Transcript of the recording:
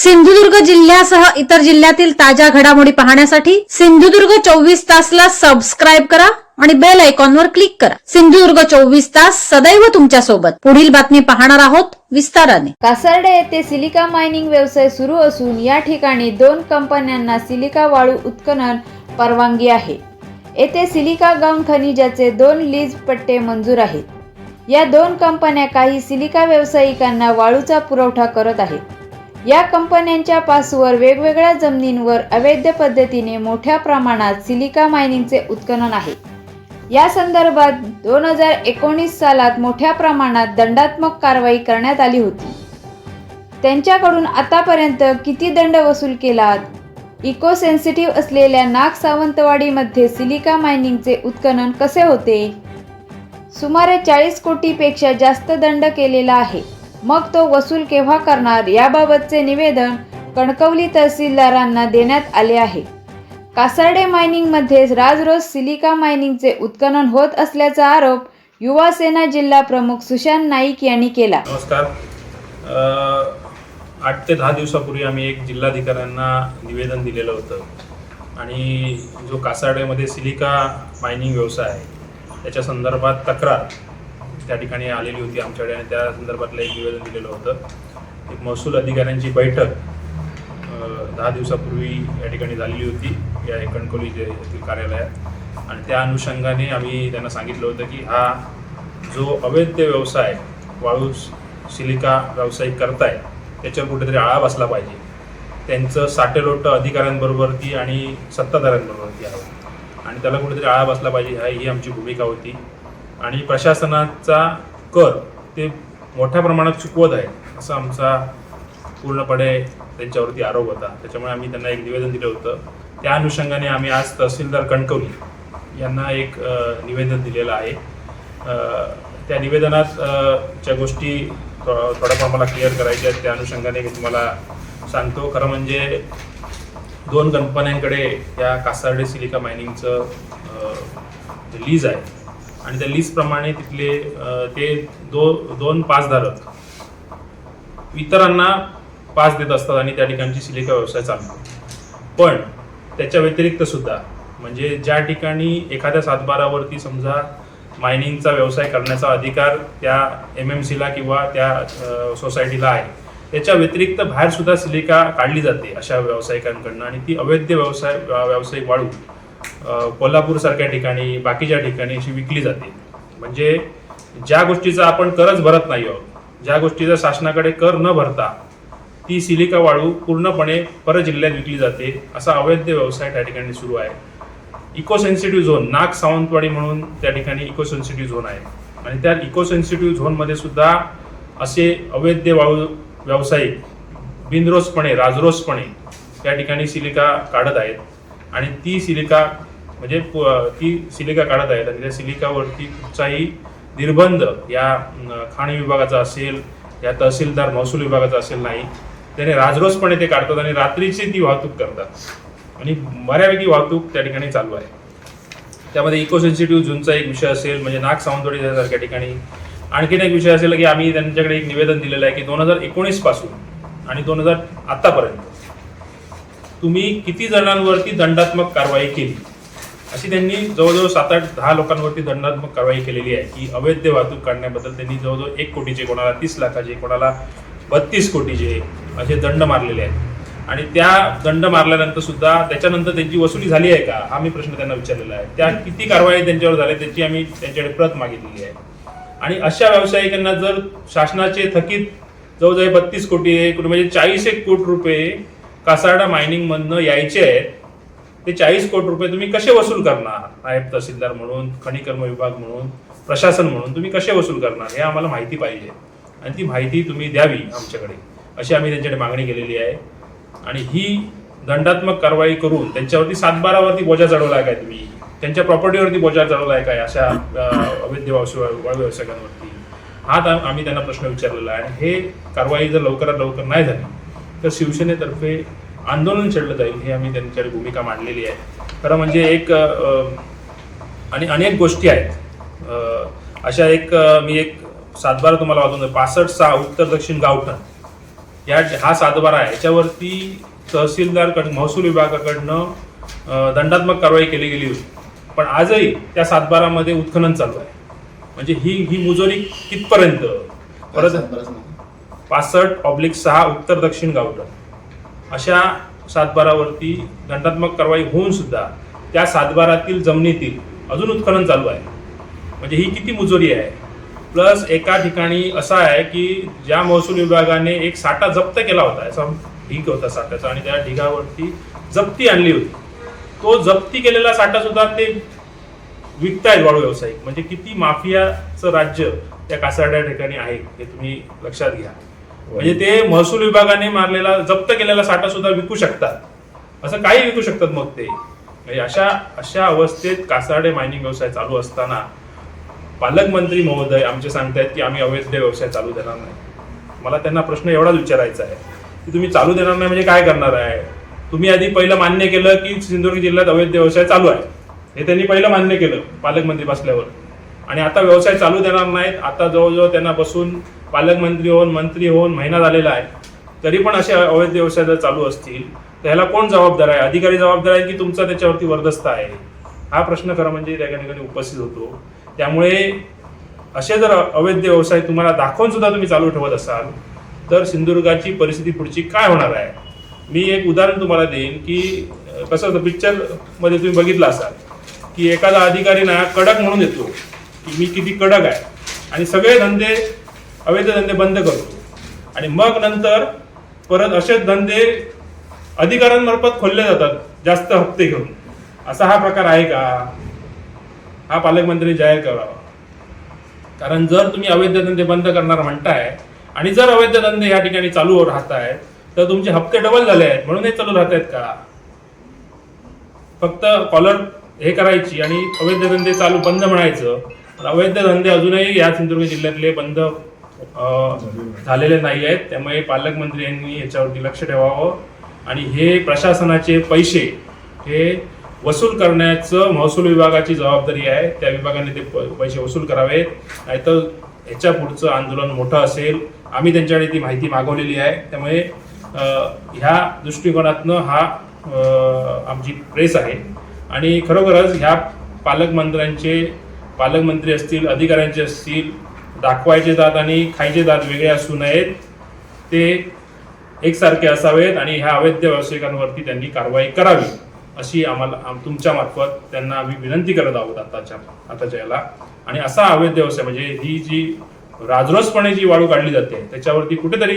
सिंधुदुर्ग जिल्ह्यासह इतर जिल्ह्यातील ताज्या घडामोडी पाहण्यासाठी सिंधुदुर्ग चोवीस तासला सबस्क्राईब करा आणि बेल आयकॉनवर क्लिक करा. सिंधुदुर्ग चोवीस तास सदैव तुमच्यासोबत पुढील बातमी पाहणार आहोत विस्ताराने. कासर्डे येथे सिलिका मायनिंग व्यवसाय सुरू असून या ठिकाणी दोन कंपन्यांना सिलिका वाळू उत्खनन परवानगी आहे. येथे सिलिका गम खनिजाचे दोन लीज पट्टे मंजूर आहेत. या दोन कंपन्या काही सिलिका व्यावसायिकांना वाळूचा पुरवठा करत आहेत. या कंपन्यांच्या पासवर वेगवेगळ्या जमिनींवर अवैध पद्धतीने मोठ्या प्रमाणात सिलिका मायनिंगचे उत्खनन आहे. या संदर्भात दोन हजार एकोणीस सालात मोठ्या प्रमाणात दंडात्मक कारवाई करण्यात आली होती. त्यांच्याकडून आतापर्यंत किती दंड वसूल केलात? इको सेन्सिटिव्ह असलेल्या नाग सावंतवाडीमध्ये सिलिका मायनिंगचे उत्खनन कसे होते? सुमारे चाळीस कोटीपेक्षा जास्त दंड केलेला आहे. मग तो वसूल केव्हा करणार याबाबतचे निवेदन कणकवली तहसीलदारांना देण्यात आले आहे. कासार्डे मायनिंगमध्ये राजरोज सिलिका मायनिंगचे उत्खनन होत असल्याचा आरोप युवा सेना जिल्हा प्रमुख सुशांत नाईक यांनी केला. नमस्कार. आठ ते दहा दिवसापूर्वी आम्ही एक जिल्हाधिकाऱ्यांना निवेदन दिलेलं होतं. आणि जो कासारडेमध्ये सिलिका मायनिंग व्यवसाय आहे त्याच्या संदर्भात तक्रार त्या ठिकाणी आलेली होती आमच्याकडे आणि त्या संदर्भातलं एक निवेदन दिलेलं होतं. एक महसूल अधिकाऱ्यांची बैठक दहा दिवसापूर्वी या ठिकाणी झालेली होती या कणकोली जे येथील कार्यालयात. आणि त्या अनुषंगाने आम्ही त्यांना सांगितलं होतं की हा जो अवैध व्यवसाय वाळू सिलिका व्यावसायिक करताय त्याच्यावर कुठेतरी आळा बसला पाहिजे. त्यांचं साटेलोट अधिकाऱ्यांबरोबरती आणि सत्ताधाऱ्यांबरोबरती हवं आणि त्याला कुठेतरी आळा बसला पाहिजे हा ही आमची भूमिका होती. आणि प्रशासनाचा कर ते मोठ्या प्रमाणात चुकवत आहे असं आमचा पूर्णपणे त्यांच्यावरती आरोप होता. त्याच्यामुळे आम्ही त्यांना एक निवेदन दिलं होतं. त्या अनुषंगाने आम्ही आज तहसीलदार कणकवली यांना एक निवेदन दिलेलं आहे. त्या निवेदनात ज्या गोष्टी थो- थोड्याफार मला क्लिअर करायच्या आहेत त्या अनुषंगाने मी तुम्हाला सांगतो. खरं म्हणजे दोन कंपन्यांकडे या कासार्डे सिलिका मायनिंगचं लीज आहे आणि त्या लिस्टप्रमाणे तिथले ते दो दोन पासधारक इतरांना पास देत असतात आणि त्या ठिकाणची सिलिका व्यवसाय चालतो पण त्याच्या व्यतिरिक्त सुद्धा म्हणजे ज्या ठिकाणी एखाद्या सातबारावरती समजा मायनिंगचा व्यवसाय करण्याचा अधिकार त्या एम एम सीला किंवा त्या सोसायटीला आहे त्याच्या व्यतिरिक्त बाहेर सुद्धा सिलिका काढली जाते अशा व्यावसायिकांकडनं आणि ती अवैध व्यवसाय व्यावसायिक वाळू कोल्हापूरसारख्या ठिकाणी बाकीच्या ठिकाणी अशी विकली जाते. म्हणजे ज्या गोष्टीचा आपण करच भरत नाही आहोत ज्या गोष्टीचा शासनाकडे कर न भरता ती सिलिका वाळू पूर्णपणे परजिल्ह्यात विकली जाते असा अवैध व्यवसाय त्या ठिकाणी सुरू आहे. इको सेन्सिटिव्ह झोन नाग सावंतवाडी म्हणून त्या ठिकाणी इको सेन्सिटिव्ह झोन आहे. आणि त्या इको सेन्सिटिव्ह झोनमध्ये सुद्धा असे अवैध वाळू व्यावसायिक बिनरोसपणे राजरोसपणे त्या ठिकाणी सिलिका काढत आहेत. आणि ती सिलिका म्हणजे ती सिलिका काढत आहेत. आणि त्या सिलिकावरती कुठचाही निर्बंध या खाण विभागाचा असेल या तहसीलदार महसूल विभागाचा असेल नाही त्याने राजरोसपणे ते काढतात आणि रात्रीची ती वाहतूक करतात. आणि बऱ्यापैकी वाहतूक त्या ठिकाणी चालू आहे. त्यामध्ये इको सेन्सिटिव्ह झोनचा एक विषय असेल म्हणजे नाग सावंतवाडी सारख्या ठिकाणी. आणखीन एक विषय असेल की आम्ही त्यांच्याकडे एक निवेदन दिलेलं आहे की दोन हजार एकोणीसपासून आणि दोन हजार आत्तापर्यंत तुम्ही किती जणांवरती दंडात्मक कारवाई केली? अशी त्यांनी जवळजवळ सात आठ दहा लोकांवरती दंडात्मक कारवाई केलेली आहे. की अवैध वाहतूक काढण्याबद्दल त्यांनी जवळजवळ एक कोटीचे कोणाला तीस लाखाचे कोणाला बत्तीस कोटीचे असे दंड मारलेले आहेत. आणि त्या दंड मारल्यानंतर सुद्धा त्याच्यानंतर त्यांची वसुली झाली आहे का? हा मी प्रश्न त्यांना विचारलेला आहे. त्या किती कारवाई त्यांच्यावर झाल्या त्याची आम्ही त्यांच्याकडे प्रत मागितलेली आहे. आणि अशा व्यावसायिकांना जर शासनाचे थकीत जवळजवळ बत्तीस कोटी एक म्हणजे चाळीस एक कोटी रुपये कासारडा मायनिंग मधनं यायचे आहेत ते चाळीस कोटी रुपये तुम्ही कसे वसूल करणार? नायब तहसीलदार म्हणून खनिकर्म विभाग म्हणून प्रशासन म्हणून तुम्ही कसे वसूल करणार? हे आम्हाला माहिती पाहिजे. आणि ती माहिती तुम्ही द्यावी आमच्याकडे. अशी आम्ही त्यांच्याकडे मागणी केलेली आहे. आणि ही दंडात्मक कारवाई करून त्यांच्यावरती सातबारावरती बोजा चढवलाय आहे काय तुम्ही? त्यांच्या प्रॉपर्टीवरती बोजा चढवलाय आहे काय अशा अवैध व्यावसायिकांवरती हा त्या- आम्ही त्यांना प्रश्न विचारलेला आहे. आणि हे कारवाई जर लवकरात लवकर नाही झाली तर शिवसेनेतर्फे आंदोलन छेडलं जाईल ही आम्ही त्यांच्याकडे भूमिका मांडलेली आहे. खरं म्हणजे एक आणि अनेक गोष्टी आहेत. अशा एक मी एक सातबारा तुम्हाला वाजवून पासष्ट सहा उत्तर दक्षिण गावठण. या हा सातबारा आहे. याच्यावरती तहसीलदार महसूल विभागाकडनं दंडात्मक कारवाई केली गेली होती. पण आजही त्या सातबारामध्ये उत्खनन चालू आहे. म्हणजे ही ही मुजोरी कितपर्यंत? परत पासष्ट ऑब्लिक सहा उत्तर दक्षिण गावठण अशा सातबारावरती दंडात्मक कारवाई होऊन सुद्धा त्या सातबारातील जमिनीतील अजून उत्खनन चालू आहे. म्हणजे ही किती मुजोरी आहे? प्लस एका ठिकाणी असा आहे की ज्या महसूल विभागाने एक साठा जप्त केला होता याचा ढीग होता साठाचा आणि त्या ढिगावरती जप्ती आणली होती. तो जप्ती केलेला साठा सुद्धा ते विकतायत वाळू व्यावसायिक. म्हणजे किती माफियाचं राज्य त्या कासारड्या ठिकाणी आहे हे तुम्ही लक्षात घ्या. म्हणजे ते महसूल विभागाने मारलेला जप्त केलेला साठा सुद्धा विकू शकतात. असं काही विकू शकतात मग ते. म्हणजे अशा अशा अवस्थेत कासारडे मायनिंग व्यवसाय चालू असताना पालकमंत्री महोदय आमचे सांगतायत की आम्ही अवैध व्यवसाय चालू देणार नाही. मला त्यांना प्रश्न एवढाच विचारायचा आहे की तुम्ही चालू देणार नाही म्हणजे काय करणार आहे? तुम्ही आधी पहिलं मान्य केलं की सिंधुदुर्ग जिल्ह्यात अवैध व्यवसाय चालू आहे. हे त्यांनी पहिलं मान्य केलं पालकमंत्री बसल्यावर. आणि आता व्यवसाय चालू देणार नाहीत. आता जवळजवळ त्यांना बसून पालकमंत्री होऊन मंत्री होऊन महिना झालेला आहे. तरी पण असे अवैध व्यवसाय जर चालू असतील तर ह्याला कोण जबाबदार आहे? अधिकारी जबाबदार आहे की तुमचा त्याच्यावरती वर्दस्त आहे? हा प्रश्न खरं म्हणजे त्या ठिकाणी उपस्थित होतो. त्यामुळे असे जर अवैध व्यवसाय तुम्हाला दाखवून सुद्धा तुम्ही चालू ठेवत असाल तर सिंधुदुर्गाची परिस्थिती पुढची काय होणार आहे? मी एक उदाहरण तुम्हाला देईन की कसं होतं पिक्चरमध्ये तुम्ही बघितलं असाल की एखादा अधिकारी ना कडक म्हणून येतो. की मी किती कडक आहे. आणि सगळे धंदे अवैध धंदे बंद करतो. आणि मग नंतर परत असे धंदे अधिकाऱ्यांमार्फत खोलले जातात जास्त हप्ते घेऊन. असा हा प्रकार आहे का? हा पालकमंत्री जाहीर करावा. कारण जर तुम्ही अवैध धंदे बंद करणार म्हणताय आणि जर अवैध धंदे या ठिकाणी चालू राहत आहेत तर तुमचे हप्ते डबल झाले आहेत. म्हणून हे चालू राहत आहेत का? फक्त कॉलर हे करायची आणि अवैध धंदे चालू बंद म्हणायचं अवैध धंदे अजूनही या सिंधुदुर्ग जिल्ह्यातले बंद झालेले नाही आहेत. त्यामुळे पालकमंत्री यांनी याच्यावरती लक्ष ठेवावं. आणि हे प्रशासनाचे पैसे हे वसूल करण्याचं महसूल विभागाची जबाबदारी आहे. त्या विभागाने ते प- पैसे वसूल करावेत. नाहीतर ह्याच्या पुढचं आंदोलन मोठं असेल. आम्ही त्यांच्याकडे ती माहिती मागवलेली आहे. त्यामुळे ह्या दृष्टिकोनातनं हा आमची प्रेस आहे. आणि खरोखरच ह्या पालकमंत्र्यांचे पालकमंत्री असतील अधिकाऱ्यांचे असतील दाखवायचे दात आणि खायचे दात वेगळे असू नयेत ते एकसारखे असावेत आणि ह्या अवैध व्यावसायिकांवरती त्यांनी कारवाई करावी अशी आम्हाला तुमच्या मार्फत त्यांना आम्ही विनंती करत आहोत आताच्या आताच्या याला. आणि असा अवैध व्यवसाय म्हणजे ही जी राजरोसपणे जी वाळू काढली जाते त्याच्यावरती कुठेतरी